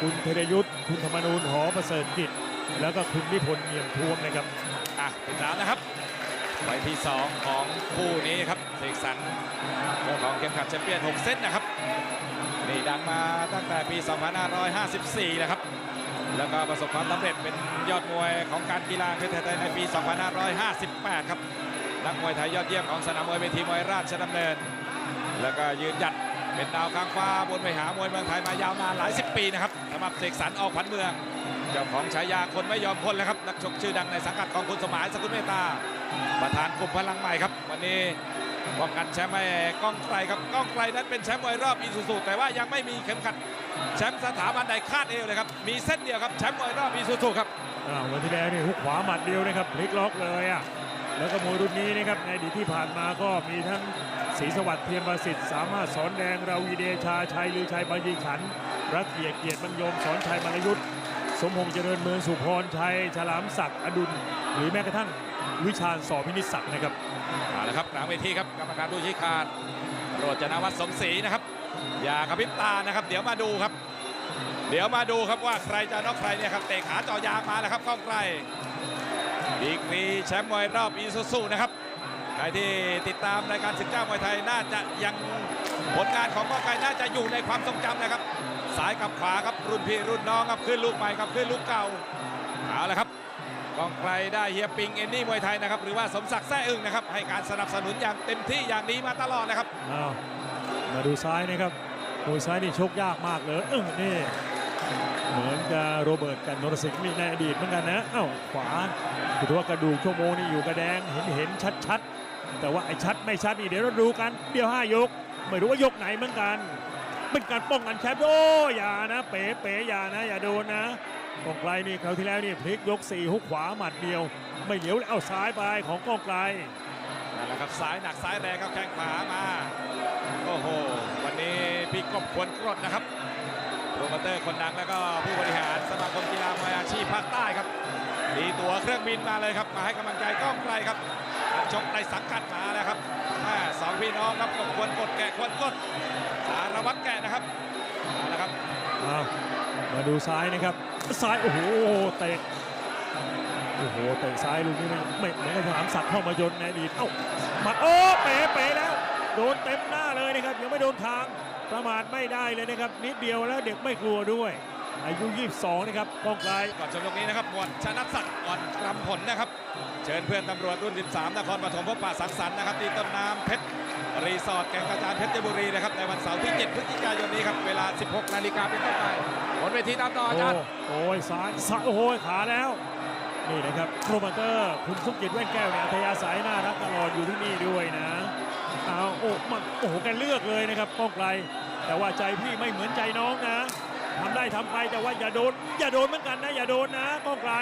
คุณเทรยุทธ์คุณธรรมนูญหอประเสริฐกิจ แล้วก็คุณนิพนธ์เนียมทวมนะครับ อะติดตามนะครับไฟที่ 2 ของคู่นี้ครับเสกสรรเจ้าของเข็มขัดแชมเปี้ยน 6 เซตนะครับ นี่ดังมาตั้งแต่ปี 2554 นะครับ แล้วก็ประสบความสำเร็จเป็นยอดมวยของการกีฬาประเทศไทยในปี 2558 ครับ นักมวยไทยยอดเยี่ยมของสนามมวยเวทีมวยราชดำเนิน แล้วก็ยืนหยัดเป็นดาวค้างฟ้าบนไปหามวยเมืองไทยมายาวนานหลายสิบปีนะครับำหรับเสกสรรออกขวัญเมือง เจ้าของฉายาคนไม่ยอมคนแล้วครับนักชกชื่อดังในสังกัดของคุณสมหมายสกุลเมตตา ประธานกลุ่มพลังใหม่ครับ วันนี้ป้องกันแชมป์ให้ก้องไกลครับก้องไกลนั้นเป็นแชมป์มวยรอบอีซูซูแต่ว่ายังไม่มีเข็มขัดแชมป์สถาบันใดคาดเอวเลยครับมีเส้นเดียวครับแชมป์มวยรอบอีซูซูครับวันที่แล้วนี่หุกขวาหมัดเดียวนะครับพลิกล็อกเลยอะแล้วก็มวยรุ่นนี้นะครับในอดีตที่ผ่านมาก็มีทั้งศรีสวัสดิ์เทียมประสิทธิ์สามารถสอนแดงราวีเดชาชัยลือชัยบายีขัน รักเกียรติเกียรติบรรยมสอนชัยมรยุทธ์สมพงษ์เจริญเมืองสุพรชัยฉลามศักดิ์อดุล หรือแม้กระทั่งวิชาญสอพินิจศักดิ์นะครับเอาละครับกลางเวทีครับกรรมการดูชี้ขาดโรจนวัฒน์สมศรีนะครับ อย่ากระพริบตานะครับ เดี๋ยวมาดูครับ เดี๋ยวมาดูครับว่าใครจะน็อกใครเนี่ยครับเตะขาเจ่อยางมาแล้วครับก้องไกลดีกรีแชมป์มวยรอบอีซูซูนะครับใครที่ติดตามรายการศึกเจ้ามวยไทยน่าจะยังผลงานของก้องไกลน่าจะอยู่ในความทรงจำนะครับ ซ้ายกับขวาครับรุ่นพี่รุ่นน้องครับขึ้นลูกใหม่ครับขึ้นลูกเก่าเอาละครับกองไกลได้เฮียปิงเอนนี่มวยไทยนะครับหรือว่าสมศักดิ์แซ่อึ้งนะครับให้การสนับสนุนอย่างเต็มที่อย่างดีมาตลอดนะครับอ้าวมาดูซ้ายนะครับมวยซ้ายนี่ชกยากมากเลยเออนี่เหมือนกับโรเบิร์ตกันนรสิงห์มีในอดีตเหมือนกันนะอ้าวขวาถือว่ากระดูกชั่วโมงนี่อยู่กระแดงเห็นเห็นชัดชัดๆแต่ว่าไอ้ชัดไม่ชัดนี่เดี๋ยวเราดูกันเดี๋ยวห้ายก ไม่รู้ว่ายกไหนเหมือนกัน เป็นการป้องกันแชมป์โอ้อย่านะเป๋เป๋อย่านะ อย่าโดนนะกองไกลนี่คราวที่แล้วนี่พลิกยกสี่หุกขวาหมัดเดียว ไม่เหลียวเอาซ้ายไปของกองไกลนั่นแหละครับซ้ายหนักซ้ายแรงครับแข้งขวามาโอ้โหวันนี้พี่กบควรกรดนะครับโปรโมเตอร์คนดังแล้วก็ผู้บริหารสมาคมกีฬามวยอาชีพภาคใต้ครับดีตั๋วเครื่องบินมาเลยครับ มาให้กำลังใจก้องไกลครับชกในสังกัดมาแล้วครับสองพี่น้องครับกบควรกดแกะควรกดารวัตรแกะนะครับเอาละครับอ้าวมาดูซ้ายนะครับ ซ้ายโอ้โหเตะโอ้โหเตะซ้ายลูกนี้นะไม่เหมือนกับฉลามสักดิ์เข้ามายนในอดีตเอ้าหมัดโอ้เป๋เป๋แล้ว โดนเต็มหน้าเลยนะครับยังไม่โดนทางประมาทไม่ได้เลยนะครับ นิดเดียวแล้วเด็กไม่กลัวด้วย อายุ 22 นะครับป้องไกลก่อนชมยกนี้นะครับหมวดชนะศักดิ์อ่อนกรำผลนะครับ เชิญเพื่อนตำรวจรุ่น 13 นครปฐมพบปะสังสรรค์นะครับที่ต้นน้ำเพชร รีสอร์ทแก่งกระจานเพชรบุรีนะครับในวันเสาร์ที่ 7 พฤศจิกายนนี้ครับเวลา 16 นาฬิกาเป็นต้นไปบนเวทีตามต่ออาจารย์โอ้ยซ้ายซ้ายโอ้ยขาแล้ว นี่นะครับโปรโมเตอร์ คุณสุกิจแว่นแก้วเนี่ยอัธยาศัยน่ารักตลอดอยู่ที่นี่ด้วยนะเอาโอ้มาโอ้โหแกเลือกเลยนะครับป้องไกล แต่ว่าใจพี่ไม่เหมือนใจน้องนะทำได้ทำไปแต่ว่าอย่าโดน อย่าโดนเหมือนกันนะ อย่าโดนนะป้องไกล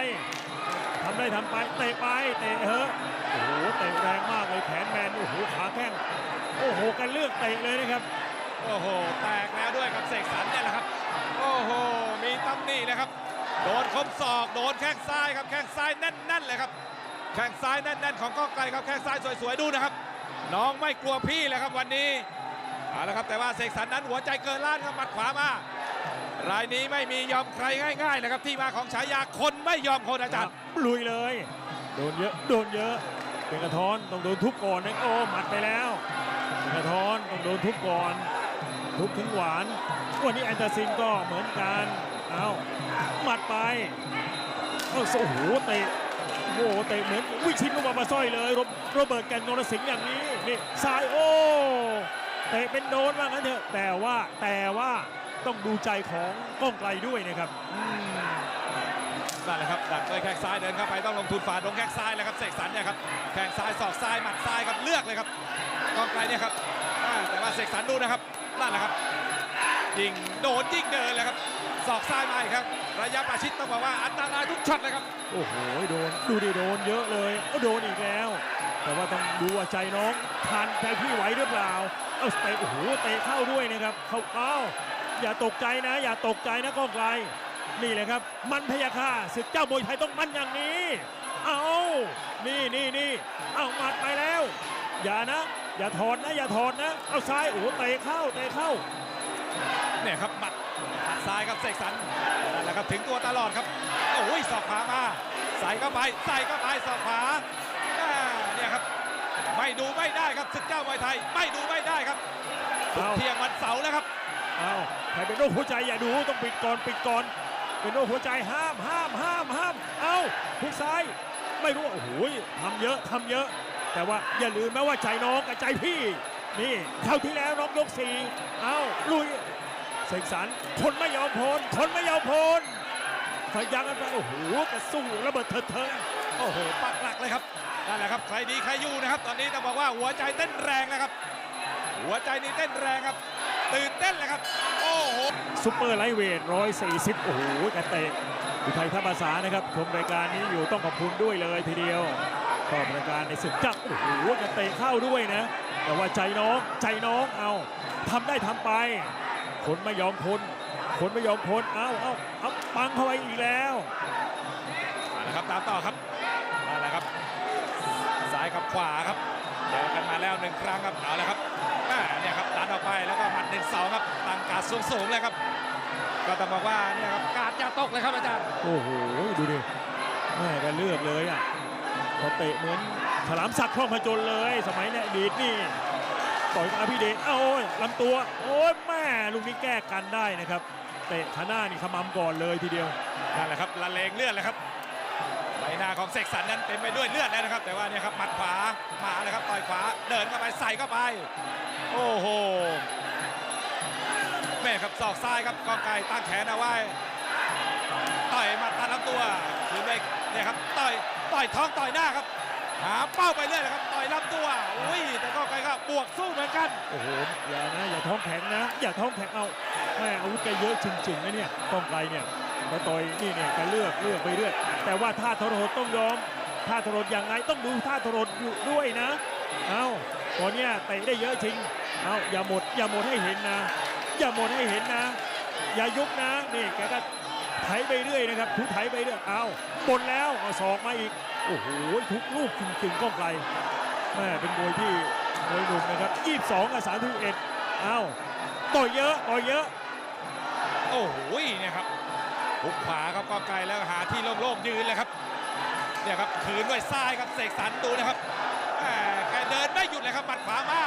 ทำได้ทำไปเตะไปเตะเฮ้อโอ้โหเตะแรงมากเลยแขนแมนโอ้โหขาแข้ง โอ้โหแกเลือกเตะเลยนะครับ โอ้โห แตกแล้วด้วยกับเสกสรรเนี่ยแหละครับ โอ้โห มีตำหนินะครับ โดนคมศอก โดนแข้งซ้ายครับ แข้งซ้ายแน่นๆเลยครับ แข้งซ้ายแน่นๆของก้องไกลครับ แข้งซ้ายสวยๆดูนะครับ น้องไม่กลัวพี่เลยครับวันนี้ เอาละครับแต่ว่าเสกสรรนั้นหัวใจเกินล้านครับหมัดขวามารายนี้ไม่มียอมใครง่ายๆนะครับที่มาของฉายาคนไม่ยอมคนอาจารย์ลุยเลย โดนเยอะ โดนเยอะ เป็นกระท้อนต้องโดนทุบก่อนนะโอ้หมัดไปแล้วเป็น กระท้อนต้องโดนทุบก่อน ทุบถึงหวาน วันนี้แอนเตอร์ซินก็เหมือนกัน เอาหมัดไปเอาโอ้โหเตะโอ้โหเตะเหมือนวิชิตลูกบาบาสร้อยเลยโรโรเบิร์ตแกันนรสิงห์อย่างนี้นี่ซ้ายโอ้เตะเป็นโดนว่างั้นเถอะแต่ว่าแต่ว่าต้องดูใจของก้องไกลด้วยนะครับอืมนั่นแหละครับดักด้วยแข้งซ้ายเดินเข้าไปต้องลงทุนฝ่าดงแข้งซ้ายแล้วครับเสกสรรเนี่ยครับแข้งซ้ายศอกซ้ายหมัดซ้ายครับเลือกเลยครับ กองไกลเนี่ยครับแต่ว่าเสกสรรดูนะครับนั่นแหละครับยิงโดนยิงเดินเลยครับศอกซ้ายมาอีกครับ ระยะประชิดต้องบอกว่าอันตรายทุกช็อตเลยครับ โอ้โหโดนดูดิโดนเยอะเลยโอ้โดนอีกแล้ว แต่ว่าต้องดูว่าใจน้องทานใจพี่ไหวหรือเปล่าเอาเตะโอ้โหเตะเข้าด้วยนะครับเขาเอาอย่าตกใจนะ อย่าตกใจนะก้องไกลนี่แหละครับ มันพยาค่าศึกเจ้ามวยไทยต้องมันอย่างนี้ เอานี่นี่นี่เอาหมัดไปแล้ว อย่านะ อย่าถอดนะอย่าถอดนะเอาซ้ายโอ้โหเตะเข้าเตะเข้าเนี่ยครับหมัดหมัดซ้ายครับเสกสรรนั่นแหละครับถึงตัวตลอดครับโอ้ยศอกขวามาใส่เข้าไปใส่เข้าไปศอกขวาอ่าเนี่ยครับไม่ดูไม่ได้ครับศึกเจ้ามวยไทย ไม่ดูไม่ได้ครับเอาเที่ยงวันเสาร์แล้วครับเอาใครเป็นโรคหัวใจอย่าดูต้องปิดก่อนปิดก่อนเป็นโรคหัวใจห้ามห้ามห้ามห้ามเอาทุกซ้ายไม่รู้ว่าโอ้โหทำเยอะทำเยอะ แต่ว่าอย่าลืมนะว่าใจน้องกับใจพี่ นี่เข้าที่แล้วน้องยกสี่เอาลุยเสกสรรคนไม่ยอมพลคนไม่ยอมพลพยายามกันไปโอ้โหกระสู้ระเบิดเถิดเทิงโอ้โหปักหลักเลยครับนั่นแหละครับใครดีใครอยู่นะครับ ตอนนี้ต้องบอกว่าหัวใจเต้นแรงนะครับ หัวใจนี่เต้นแรงครับ ตื่นเต้นเลยครับ โอ้โหซุปเปอร์ไลท์เวท140โอ้โหกระเตะอุทัยท่าภาษานะครับชมรายการนี้อยู่ต้องขอบคุณด้วยเลยทีเดียว ชอบรายการในศึกจักรโอ้โหกระเตะเข้าด้วยนะ แต่ว่าใจน้องใจน้องเอาทำได้ทำไป คนไม่ยอมคนคนไม่ยอมคนเอาเอาเอาปังเข้าไปอีกแล้วมาแล้วครับตามต่อครับนั่นแหละครับซ้ายกับขวาครับเจอกันมาแล้วหนึ่งครั้งครับเอาละครับแม่เนี่ยครับดันออกไปแล้วก็หมัดหนึ่งสองครับตั้งการดสูงๆเลยครับ ก็ต้องบอกว่าเนี่ยครับการดอย่าตกเลยครับอาจารย์โอ้โหดูดิแม่ก็เลือกเลยอะ พอเตะเหมือนฉลามสักคล่องพจนเลย สมัยเนี้ยดีดนี่ต่อยกับอภิเดชเอ้าโอ้ยลำตัวโอ้ยแม่ลูกนี้แก้กันได้นะครับเตะขาหน้านี่ขมำก่อนเลยทีเดียวนั่นแหละครับละเลงเลือดเลยครับใบหน้าของเสกสรรนั้นเต็มไปด้วยเลือดแล้วนะครับ แต่ว่าเนี่ยครับหมัดขวามาเลยครับต่อยขวาเดินเข้าไปใส่เข้าไป โอ้โหแม่ครับศอกซ้ายครับกองไก่ตั้งแขนเอาไว้ต่อยมัดตัดลำตัวคืนไปเนี่ยครับต่อย ต่อยท้องต่อยหน้าครับ หาเป้าไปเรื่อยเลยครับ ต่อยลำตัวอุ้ยแต่กองไก่ก็บวกสู้เหมือนกัน โอ้โห อย่านะ อย่าท้องแข็งนะ อย่าท้องแข็งเอาแม่อาวุธแกเยอะจริงๆนะเนี่ยก้องไกลเนี่ยมาต่อยนี่เนี่ยแกเลือกเลือกไปเรื่อยแต่ว่าท่าทรหดต้องยอมท่าทรหดยังไงต้องดูท่าทรหดอยู่ด้วยนะ เอาตอนเนี้ยเตะได้เยอะจริง เอาอย่าหมดอย่าหมดให้เห็นนะ อย่าหมดให้เห็นนะ อย่ายุบนะนี่แกก็ ไถไปเรื่อยนะครับทุกไถไปเรื่อยเอาหมดแล้วเอาศอกมาอีกโอ้โหทุกลูกจริงๆก้องไกลแม่เป็นมวยที่มวยหนุ่มนะครับ22กับ31เอาต่อยเยอะต่อยเยอะโอ้โหเนี่ยครับหุกขวาครับกองไก่แล้วหาที่โล่งๆยืนเลยครับเนี่ยครับขืนด้วยซ้ายครับเสกสรรดูนะครับแหม่แกเดินไม่หยุดเลยครับหมัดขวามา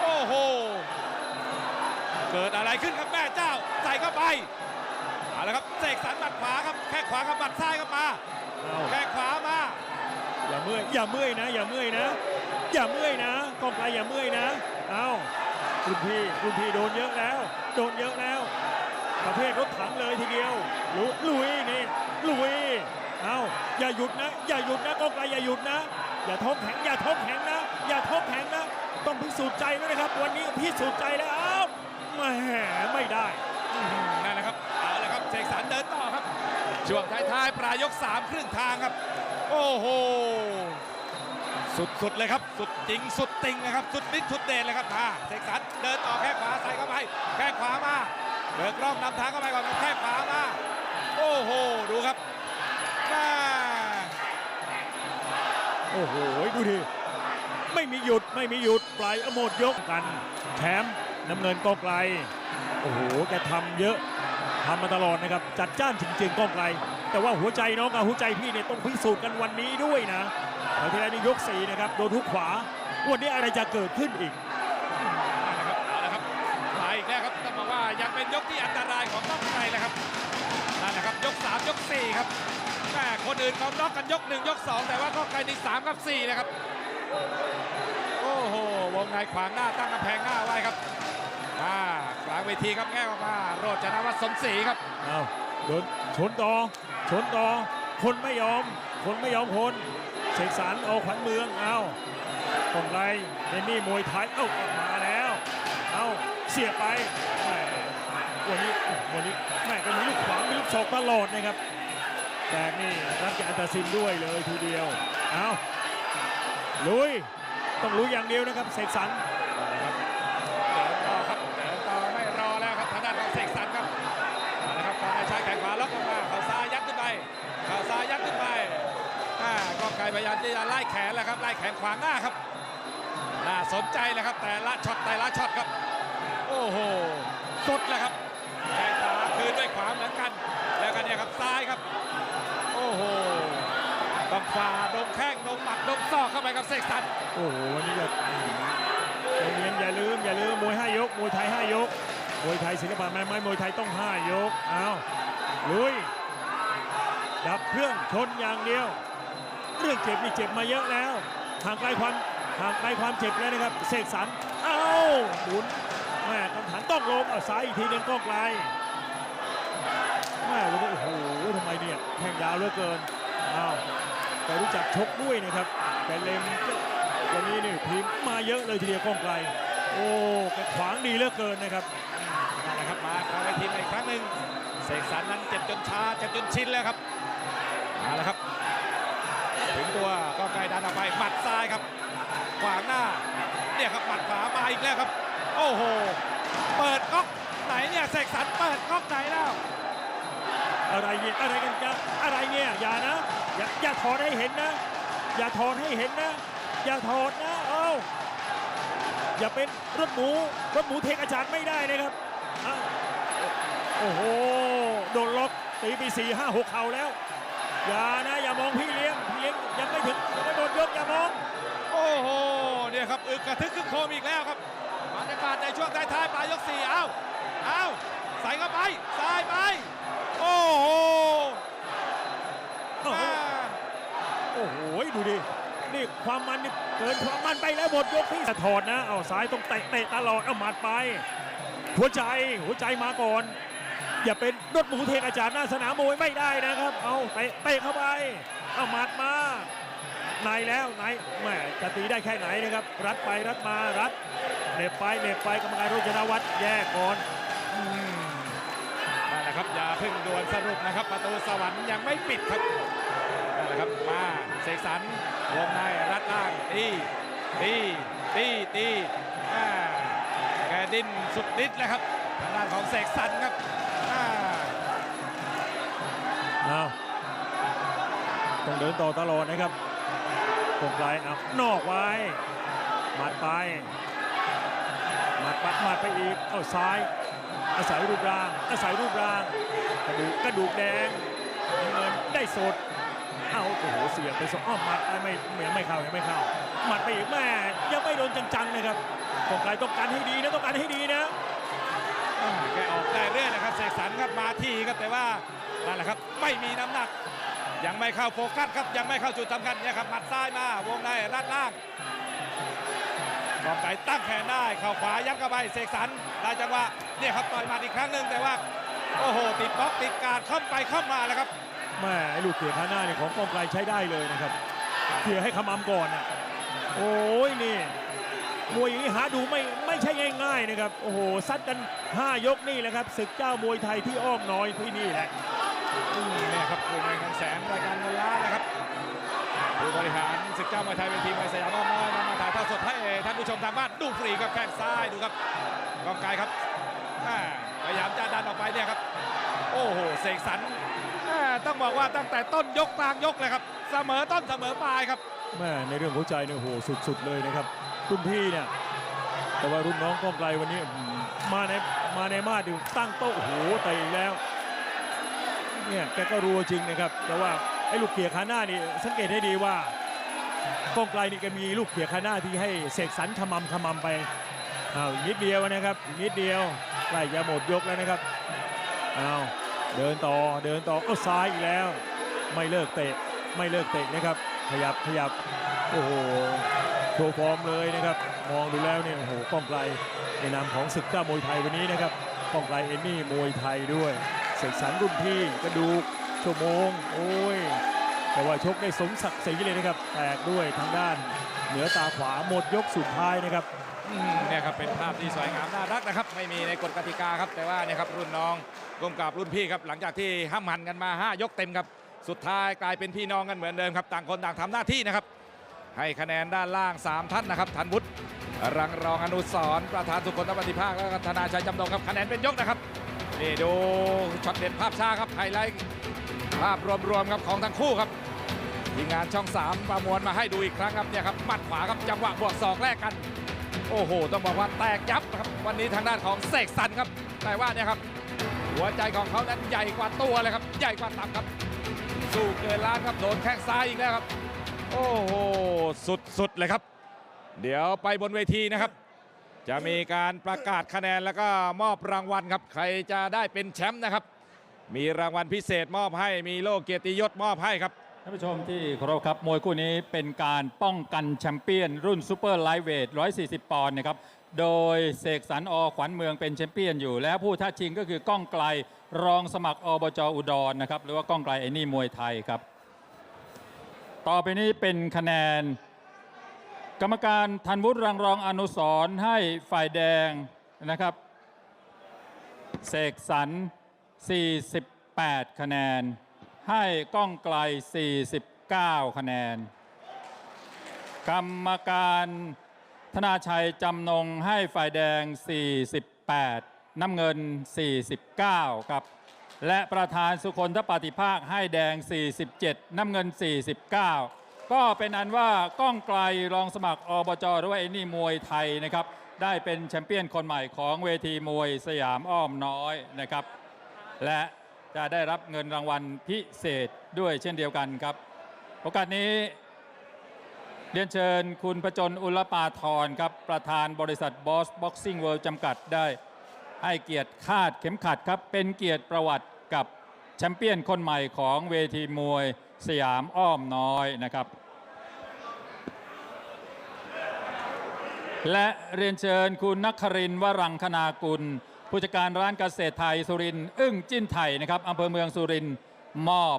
โอ้โหเกิดอะไรขึ้นครับแม่เจ้าใส่เข้าไป เอาละครับเสกสรรหมัดขวาครับแค่ขวากับหมัดซ้ายครับมาเอาแค่ขวามาอย่าเมื่อยอย่าเมื่อยนะ อย่าเมื่อยนะ อย่าเมื่อยนะก้องไกลอย่าเมื่อยนะเอารุ่นพี่รุ่นพี่โดนเยอะแล้ว โดนเยอะแล้ว ประเภทรถถังเลยทีเดียวลุลุยนี่ลุยเอาอย่าหยุดนะ อย่าหยุดนะก้องไกลอย่าหยุดนะ อย่าท้องแข็งอย่าท้องแข็งนะ อย่าท้องแข็งนะต้องพิสูจน์ใจแล้วนะครับ วันนี้พิสูจน์ใจแล้วอ้าวแหมไม่ได้นั่นแหละครับ เอาละครับเสกสรรเดินต่อครับ ช่วงท้ายๆ ปลายยกสามครึ่งทางครับ โอ้โห สุดๆเลยครับ สุดจริงสุดติงนะครับ สุดฤทธิ์สุดเดชเลยครับมาเสกสรรเดินต่อแค่ขวาใส่เข้าไปแค่ขวามาเดินกล้องนำทางเข้าไปก่อนแค่ขวามา โอ้โห ดูครับมาโอ้โห ดูดิ ไม่มีหยุดไม่มีหยุดปลายอโมดยกกันแชมป์น้ำเงินก้องไกล โอ้โหแกทำเยอะ ทำมาตลอดนะครับ จัดจ้านจริงๆก้องไกล แต่ว่าหัวใจน้องกับหัวใจพี่เนี่ยต้องพิสูจน์กันวันนี้ด้วยนะเอาทีแรกนี่ยกสี่นะครับโดนทุกขวาวันนี้อะไรจะเกิดขึ้นอีกนะครับเอาละครับมาอีกแล้วครับต้องบอกว่ายังเป็นยกที่อันตรายของต้องไทยเลยครับนั่นแหละครับยก 3 ยก 4 ครับแม่คนอื่นเขาน็อกกันยก 1 ยก 2 แต่ว่าก้องไกลนี่3กับ4นะครับโอ้โหวงในขวางหน้าตั้งกำแพงหน้าไว้ครับ อ่ากลางเวทีครับแง่ออกมาโรจนวัฒน์สมศรีครับ เอาโดนชนต่อชนต่อคนไม่ยอม คนไม่ยอมคนเสกสรรเอาขวัญเมืองเอาตรงไรในนี่มวยไทยเอามาแล้ว เอาเสียไปแหม่วันนี้วันนี้แม่ก็มีลูกขวางมีลูกศอกตลอดนะครับ แต่นี่รับจากอันตรซินด้วยเลยทีเดียวเอาลุยต้องลุยอย่างเดียวนะครับเสกสรร พยายามที่จะไล่แขนแล้วครับไล่แขนขวางหน้าครับน่าสนใจเลยครับ แต่ละช็อตแต่ละช็อตครับ โอ้โหสุดแล้วครับแขนขวาคืนด้วยขวาเหมือนกัน แล้วกันเนี่ยครับซ้ายครับ โอ้โหต้องฝ่าดงแข้งดงหมัดดงซอกเข้าไปกับเสกสรรโอ้โหวันนี้ก็ใจเย็นอย่าลืมอย่าลืมมวยห้ายกมวยไทยห้ายกมวยไทยศิลปะแม่ไม้มวยไทยต้องห้ายกเอาลุยดับเครื่องชนอย่างเดียว เรื่องเจ็บนี่เจ็บมาเยอะแล้วห่างไกลความห่างไกลความเจ็บแล้วนะครับเสกสรรเอ้าหมุนแม่กำถันต้องลงเอาซ้ายอีกทีนึงก้องไกลแม่วันนี้โอ้โหทำไมเนี่ยแข่งยาวเหลือเกินอ้าวแต่รู้จักชกด้วยนะครับ แต่เล็มวันนี้นี่ทีมมาเยอะเลยทีเดียวก้องไกลโอ้แกขวางดีเหลือเกินนะครับนั่นแหละครับมาคราวเวทีใหม่อีกครั้งหนึ่งเสกสรรนั้นเจ็บจนชาเจ็บจนชินแล้วครับมาแล้วครับ ตัวก็ไกลดันออกไปหมัดซ้ายครับ ขวางหน้าเนี่ยครับหมัดขวามาอีกแล้วครับ โอ้โห เปิดก๊อกไหนเนี่ยเสกสรรเปิดก๊อกไหนแล้วอะไรเนี่ยอะไรกันจะอะไรเนี่ยอย่านะอย่าอย่าถอดให้เห็นนะ อย่าถอดให้เห็นนะ อย่าถอดนะเอ้าอย่าเป็นรถหมูรถหมูเทกอาจารย์ไม่ได้นะครับโอ้โหโดนล็อกตีไปสี่ห้าหกเข่าแล้ว อย่านะอย่ามองพี่เลี้ยงพี่เลี้ยงยังไม่ถึงยังไม่โดนยกอย่ามอง โอ้โหเนี่ยครับอึกกระทึกคึกโครมอีกแล้วครับบรรยากาศในช่วงท้ายๆปลายยกสี่เอ้าเอ้าใส่เข้าไปซ้ายไปโอ้โหโอ้โหแม่โอ้โหดูดินี่ความมันนี่เกินความมันไปแล้วหมดยกที่ถอดนะเอาซ้ายต้องเตะเตะตลอดเอาหมัดไป หัวใจหัวใจมาก่อน อย่าเป็นรถหมูเทกอาจารย์หน้าสนามมวยไม่ได้นะครับ เอาเตะเตะเข้าไป เอาหมัดมาในแล้วในแหมจะตีได้แค่ไหนนะครับ รัดไปรัดมารัดเหน็บไปเหน็บไปกรรมการโรจนวัฒน์แยกก่อนนั่นแหละครับอย่าเพิ่งด่วนสรุปนะครับ ประตูสวรรค์ยังไม่ปิดครับนั่นแหละครับมาเสกสรรวงในรัดล่างตีตีตีตีอ่าแกดิ้นสุดฤทธิ์แล้วครับทางด้านของเสกสรรครับ อาต้องเดินต่อตลอดนะครับตรงไกลอานอกไว้หมัดไปหมัดปัดหมัดไปอีกเอาซ้าย อาศัยรูปร่าง อาศัยรูปร่าง กระดูกกระดูกแดงเงินได้สดเอาโอ้โหเสียบไปสองอ้อมหมัดไม่ไม่ยังไม่เข้ายังไม่เข้าหมัดไปอีกแม่ยังไม่โดนจังๆนะครับตรงไกลต้องการให้ดีนะต้องการให้ดีนะแกออกได้เรื่อยนะครับเสกสรรครับมาที่ครับแต่ว่า นั่นแหละครับ ไม่มีน้ำหนัก ยังไม่เข้าโฟกัสครับ ยังไม่เข้าจุดสำคัญเนี่ยครับหมัดซ้ายมาวงในรัดล่างกองไก่ตั้งแขนได้เข่าขวายัดเข้าไปเสกสรรได้จังหวะเนี่ยครับต่อยหมัดอีกครั้งหนึ่งแต่ว่าโอ้โหติดบล็อกติดการเข้าไปเข้ามาแล้วครับแม่ลูกเขียขาหน้าเนี่ยของกองไกลใช้ได้เลยนะครับเขียให้ขมำก่อนอะโอ้ยนี่มวยอย่างนี้หาดูไม่ไม่ใช่ง่ายๆนะครับ โอ้โหซัดกัน 5 ยกนี่แหละครับศึกเจ้ามวยไทยที่อ้อมน้อยที่นี่แหละ นี่ครับคุณในคำแสนรายการเงินล้านนะครับผู้บริหารศึกเจ้ามวยไทยเป็นทีมมวยสยามอ้อมน้อยนำมาถ่ายทอดสดให้ท่านผู้ชมทางบ้านดูฟรีครับแข้งซ้ายดูครับกองไกลครับอ่าพยายามจะดันออกไปเนี่ยครับ โอ้โหเสกสรรต้องบอกว่าตั้งแต่ต้นยกกลางยกเลยครับ เสมอต้นเสมอปลายครับแม่ในเรื่องหัวใจเนี่ยโหสุด ๆ เลยนะครับรุ่นพี่เนี่ยแต่ว่ารุ่นน้องกองไกลวันนี้มาในมาในมาดดูตั้งโต๊ะโอ้โหเตะอีกแล้ว เนี่ยแกก็รัวจริงนะครับ แต่ว่าไอ้ลูกเขียขาหน้านี่สังเกตให้ดีว่ากองไกลนี่แกมีลูกเขียขาหน้าที่ให้เสกสรรขมำขมำไปอ้าวนิดเดียวนะครับนิดเดียวใกล้จะหมดยกแล้วนะครับอ้าวเดินต่อเดินต่อเอาซ้ายอีกแล้ว ไม่เลิกเตะไม่เลิกเตะนะครับ ขยับขยับโอ้โหโชว์ฟอร์มเลยนะครับ มองดูแล้วเนี่ยโอ้โหก้องไกลในนามของศึกเจ้ามวยไทยวันนี้นะครับก้องไกลเอ็นนี่มวยไทยด้วย เสกสรรรุ่นพี่กระดูกชั่วโมง โอ้ย แต่ว่าชกได้สมศักดิ์ศรีเลยนะครับ แตกด้วยทางด้าน เหนือตาขวาหมดยกสุดท้ายนะครับเนี่ยครับเป็นภาพที่สวยงามน่ารักนะครับ ไม่มีในกฎกติกาครับ แต่ว่าเนี่ยครับรุ่นน้องร่วมกับรุ่นพี่ครับ หลังจากที่ห้ามหันกันมา 5 ยกเต็มครับ สุดท้ายกลายเป็นพี่น้องกันเหมือนเดิมครับ ต่างคนต่างทำหน้าที่นะครับ ให้คะแนนด้านล่าง 3 ท่านนะครับธันวุฒิรังรองอนุสรประธานสุขลปฏิภาคและธนาชัยจำนงครับคะแนนเป็นยกนะครับ นี่ดูช็อตเด็ดภาพช้าครับไฮไลท์ภาพรวมๆครับของทั้งคู่ครับทีมงานช่อง 3 ประมวลมาให้ดูอีกครั้งครับเนี่ยครับมัดขวาครับจังหวะบวกศอกแรกกัน โอ้โห ต้องบอกว่าแตกยับครับ วันนี้ทางด้านของเสกสรรครับ แต่ว่าเนี่ยครับ หัวใจของเขานั้นใหญ่กว่าตัวเลยครับ ใหญ่กว่าตับครับ สู้เกินล้านครับโดนแข้งซ้ายอีกแล้วครับ โอ้โห สุดๆเลยครับ เดี๋ยวไปบนเวทีนะครับ จะมีการประกาศคะแนนแล้วก็มอบรางวัลครับ ใครจะได้เป็นแชมป์นะครับ มีรางวัลพิเศษมอบให้มีโล่เกียรติยศมอบให้ครับท่านผู้ชมที่เคารพครับมวยคู่นี้เป็นการป้องกันแชมเปี้ยน รุ่นซูเปอร์ไลท์เวท 140 ปอนด์นะครับ โดยเสกสรรอขวัญเมืองเป็นแชมเปี้ยนอยู่ และผู้ท้าชิงก็คือก้องไกลรองสมัครอบจอุดรนะครับ หรือว่าก้องไกลไอ้นี่มวยไทยครับ ต่อไปนี้เป็นคะแนน กรรมการธันวุฒิรังรองอนุสรให้ฝ่ายแดงนะครับเสกสรร48 คะแนน ให้ก้องไกล 49 คะแนน กรรมการธนาชัยจำนงให้ฝ่ายแดง 48 น้ำเงิน 49 ครับ และประธานสุคนทปฏิภาคให้แดง 47 น้ำเงิน 49 ก็เป็นอันว่าก้องไกลรองสมัครอบจหรือว่าไอ้นี่มวยไทยนะครับ ได้เป็นแชมเปี้ยนคนใหม่ของเวทีมวยสยามอ้อมน้อยนะครับ และจะได้รับเงินรางวัลพิเศษด้วยเช่นเดียวกันครับ โอกาสนี้เรียนเชิญคุณประจนอุลปาทรครับ ประธานบริษัทบอสบ็อกซิ่งเวิลด์จำกัดได้ให้เกียรติคาดเข็มขัดครับ เป็นเกียรติประวัติกับแชมเปี้ยนคนใหม่ของเวทีมวยสยามอ้อมน้อยนะครับ และเรียนเชิญคุณนักครินวรังคณากุล ผู้จัดการร้านเกษตรไทยสุรินอึ้งจิ้นไทยนะครับอำเภอเมืองสุรินมอบ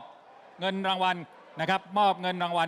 เงินรางวัลนะครับ มอบเงินรางวัล